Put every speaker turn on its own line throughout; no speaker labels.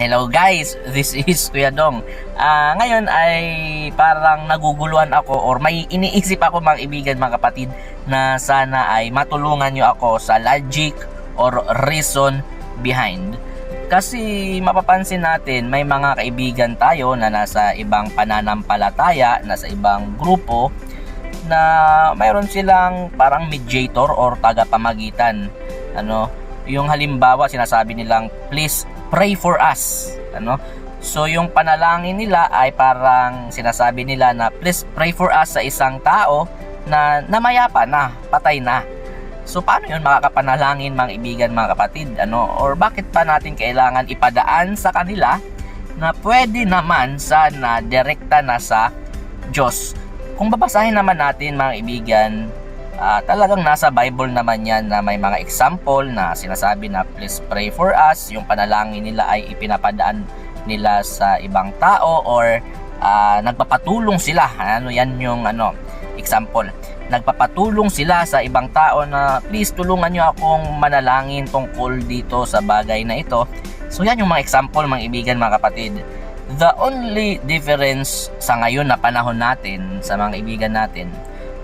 Hello guys, this is Kuya Dong. Ah, ngayon ay parang naguguluhan ako or may iniisip ako mga ibigan mga kapatid na sana ay matulungan nyo ako sa logic or reason behind. Kasi mapapansin natin may mga kaibigan tayo na nasa ibang pananampalataya, nasa ibang grupo na mayroon silang parang mediator or tagapamagitan. Ano, yung halimbawa sinasabi nilang please pray for us. Ano? So yung panalangin nila ay parang sinasabi nila na please pray for us sa isang tao na namayapa na, patay na. So paano yun makakapanalangin mga ibigan mga kapatid? Ano? Or bakit pa natin kailangan ipadaan sa kanila na pwede naman sana direkta na sa Diyos? Kung babasahin naman natin mga ibigan, ah, talagang nasa Bible naman yan na may mga example na sinasabi na please pray for us. Yung panalangin nila ay ipinapadaan nila sa ibang tao or ah, nagpapatulong sila. Ano yan yung ano example. Nagpapatulong sila sa ibang tao na please tulungan nyo akong manalangin tungkol dito sa bagay na ito. So yan yung mga example mga ibigan mga kapatid. The only difference sa ngayon na panahon natin sa mga ibigan natin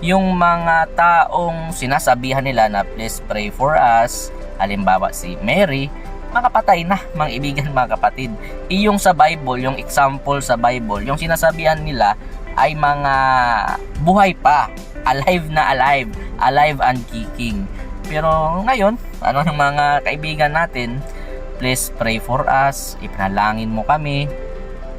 yung mga taong sinasabihan nila na please pray for us, halimbawa si Mary, makapatay na mga ibigan mga kapatid. Iyong sa Bible, yung example sa Bible, yung sinasabihan nila ay mga buhay pa, alive na alive, alive and kicking. Pero ngayon, ano ng mga kaibigan natin, please pray for us, ipanalangin mo kami,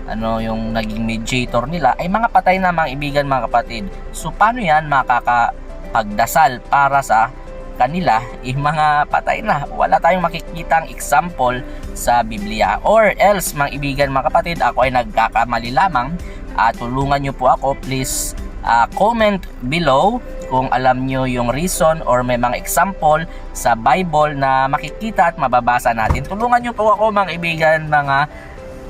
ano yung naging mediator nila ay mga patay na mga ibigan mga kapatid. So paano yan makakapagdasal para sa kanila? Eh mga patay na. Wala tayong makikitang example sa Biblia. Or else mga ibigan mga kapatid ako ay nagkakamali lamang. At tulungan nyo po ako. Please ah, comment below kung alam nyo yung reason or may mga example sa Bible na makikita at mababasa natin. Tulungan nyo po ako mga ibigan mga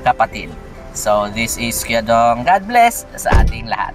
kapatid So this is Kuya Dong. God bless sa ating lahat.